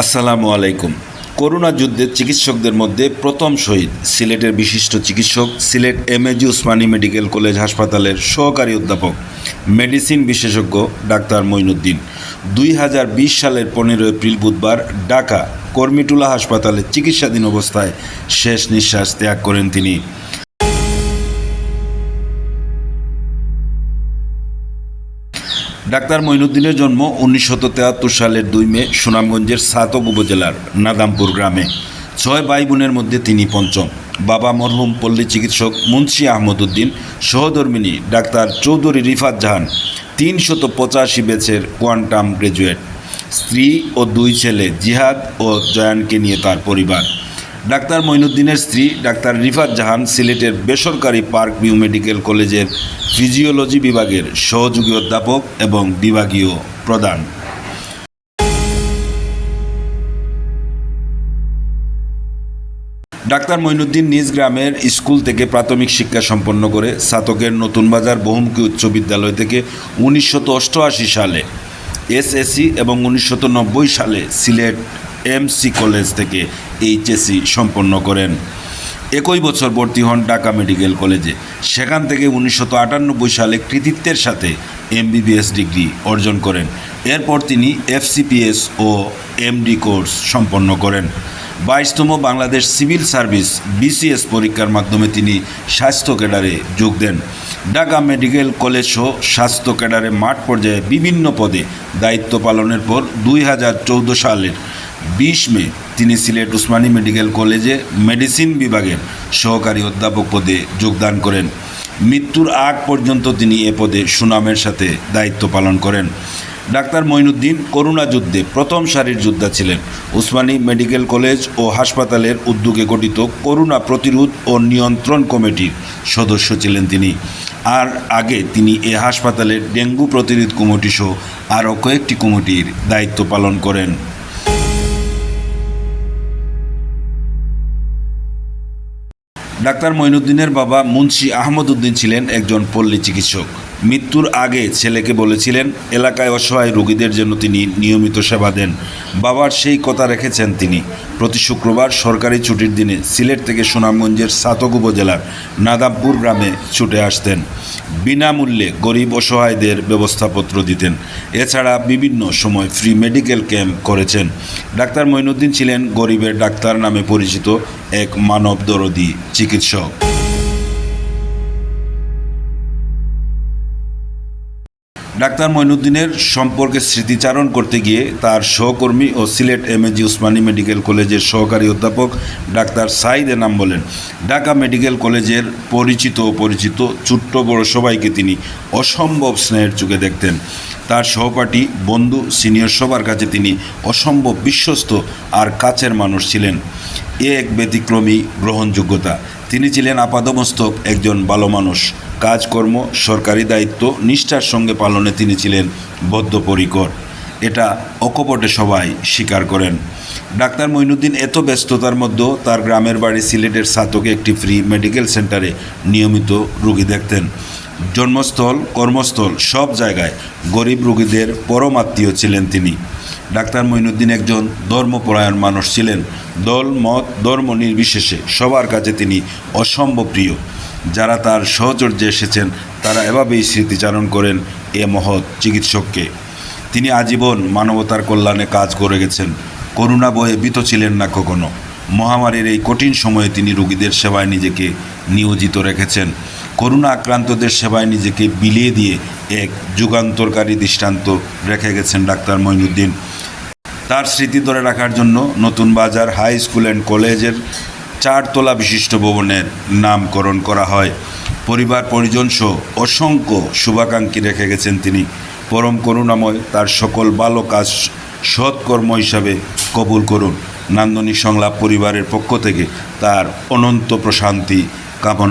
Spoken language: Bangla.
আসসালামু আলাইকুম। করোনা যুদ্ধে চিকিৎসকদের মধ্যে প্রথম শহীদ, সিলেটের বিশিষ্ট চিকিৎসক, Sylhet M AG Osmani medical college হাসপাতালের সহকারী অধ্যাপক, মেডিসিন বিশেষজ্ঞ ডাক্তার মঈনুদ্দিন। দুই হাজার বিশ সালের পনেরো এপ্রিল বুধবার ঢাকা কর্মিটুলা হাসপাতালে চিকিৎসাধীন অবস্থায় শেষ নিঃশ্বাস ত্যাগ করেন তিনি। ডাক্তার মঈনুদ্দিনের জন্ম উনিশশো তেহাত্তর সালের দুই মে সুনামগঞ্জের সাতক উপজেলার নাদামপুর গ্রামে। ছয় ভাই বোনের মধ্যে তিনি পঞ্চম। বাবা মরহুম পল্লী চিকিৎসক মুন্সি আহমদ উদ্দিন সহধর্মিনী ডাক্তার চৌধুরী রিফাত জাহান তিনশত পঁচাশি ব্যাচের কোয়ান্টাম গ্রাজুয়েট। স্ত্রী ও দুই ছেলে জিহাদ ও জয়ানকে নিয়ে তার পরিবার। ডাক্তার মঈনুদ্দিনের স্ত্রী ডাক্তার রিফাত জাহান সিলেটের বেসরকারি পার্ক ভিউ মেডিকেল কলেজের ফিজিওলজি বিভাগের সহযোগী অধ্যাপক এবং বিভাগীয় প্রধান। ডাক্তার মঈনুদ্দিন নিজ গ্রামের স্কুল থেকে প্রাথমিক শিক্ষা সম্পন্ন করে সাতকের নতুন বাজার বহুমুখী উচ্চ বিদ্যালয় থেকে উনিশশো অষ্টআশি সালে এসএসসি এবং উনিশশো নব্বই সালে সিলেট এমসি কলেজ থেকে এইচএসসি সম্পন্ন করেন। একই বছর ভর্তি হন ঢাকা মেডিকেল কলেজে। সেখান থেকে উনিশশো আটানব্বই সালে কৃতিত্বের সাথে এমবিবিএস ডিগ্রি অর্জন করেন। এরপর তিনি এফসিপিএস ও এমডি কোর্স সম্পন্ন করেন। বাইশতম বাংলাদেশ সিভিল সার্ভিস বিসিএস পরীক্ষার মাধ্যমে তিনি স্বাস্থ্য ক্যাডারে যোগ দেন। ঢাকা মেডিকেল কলেজ সহ স্বাস্থ্য ক্যাডারে মাঠ পর্যায়ে বিভিন্ন পদে দায়িত্ব পালনের পর দুই হাজার চৌদ্দ সালের বিশ মে, তিনি সিলেট উসমানী মেডিকেল কলেজে মেডিসিন বিভাগের সহকারী অধ্যাপক পদে যোগদান করেন। মৃত্যুর আগ পর্যন্ত তিনি এ পদে সুনামের সাথে দায়িত্ব পালন করেন। ডাক্তার মঈনুদ্দিন করোনা যুদ্ধে প্রথম সারির যোদ্ধা ছিলেন। উসমানী মেডিকেল কলেজ ও হাসপাতালের উদ্যোগে গঠিত করোনা প্রতিরোধ ও নিয়ন্ত্রণ কমিটির সদস্য ছিলেন তিনি। আর আগে তিনি এ হাসপাতালের ডেঙ্গু প্রতিরোধ কমিটি সহ আরও কয়েকটি কমিটির দায়িত্ব পালন করেন। ডাক্তার মঈনুদ্দিনের বাবা মুন্সি আহমদ উদ্দিন ছিলেন একজন পল্লী চিকিৎসক। মৃত্যুর আগে ছেলেকে বলেছিলেন, এলাকায় অসহায় রোগীদের জন্য তিনি নিয়মিত সেবা দেন। বাবার সেই কথা রেখেছেন তিনি। প্রতি শুক্রবার সরকারি ছুটির দিনে সিলেট থেকে সুনামগঞ্জের সাতক উপজেলার নাদাবপুর গ্রামে ছুটে আসতেন। বিনামূল্যে গরিব অসহায়দের ব্যবস্থাপত্র দিতেন। এছাড়া বিভিন্ন সময় ফ্রি মেডিকেল ক্যাম্প করেছেন। ডাক্তার মঈনুদ্দিন ছিলেন গরিবের ডাক্তার নামে পরিচিত এক মানব দরদি চিকিৎসক। ডাক্তার মঈনুদ্দিনের সম্পর্কে স্মৃতিচারণ করতে গিয়ে তার সহকর্মী ও সিলেট এমএজি উসমানী মেডিকেল কলেজের সহকারী অধ্যাপক ডাক্তার সাইদ এনাম বলেন, ঢাকা মেডিকেল কলেজের পরিচিত ও পরিচিত ছোট্ট বড় সবাইকে তিনি অসম্ভব স্নেহের চোখে দেখতেন। তার সহপাঠী, বন্ধু, সিনিয়র সবার কাছে তিনি অসম্ভব বিশ্বস্ত আর কাছের মানুষ ছিলেন। এ এক ব্যতিক্রমী, গ্রহণযোগ্যতা। তিনি ছিলেন আপাদমস্তক একজন ভালো মানুষ। কাজকর্ম, সরকারি দায়িত্ব, নিষ্ঠার সঙ্গে পালনে তিনি ছিলেন বদ্ধপরিকর। এটা অকপটে সবাই স্বীকার করেন। ডাক্তার মঈনুদ্দিন এত ব্যস্ততার মধ্যেও তার গ্রামের বাড়ি সিলেটের সাতকে একটি ফ্রি মেডিকেল সেন্টারে নিয়মিত রুগী দেখতেন। জন্মস্থল, কর্মস্থল সব জায়গায় গরিব রোগীদের পরমাত্মীয় ছিলেন তিনি। ডাক্তার মঈনুদ্দিন একজন ধর্মপরায়ণ মানুষ ছিলেন। দল, মত, ধর্ম নির্বিশেষে সবার কাছে তিনি অসম্ভব প্রিয়। যারা তার সহচর্যে এসেছেন, তারা এভাবেই স্মৃতিচারণ করেন এ মহৎ চিকিৎসককে। তিনি আজীবন মানবতার কল্যাণে কাজ করে গেছেন। করুণা বয়ে বিত ছিলেন না কখনো। মহামারীর এই কঠিন সময়ে তিনি রোগীদের সেবায় নিজেকে নিয়োজিত রেখেছেন। করোনা আক্রান্তদের সেবায় নিজেকে বিলিয়ে দিয়ে এক যুগান্তরকারী দৃষ্টান্ত রেখে গেছেন ডাক্তার মঈনুদ্দিন। তার স্মৃতি ধরে রাখার জন্য নতুন বাজার, হাই স্কুল অ্যান্ড কলেজের চারতলা বিশিষ্ট ভবনের নামকরণ করা হয়। পরিবার, পরিজন সহ অসংখ্য শুভাকাঙ্ক্ষী রেখে গেছেন তিনি। পরম করুণাময় তার সকল ভালো কাজ সৎকর্ম হিসাবে কবুল করুন। নান্দনিক সংলাপ পরিবারের পক্ষ থেকে তার অনন্ত প্রশান্তি কামনা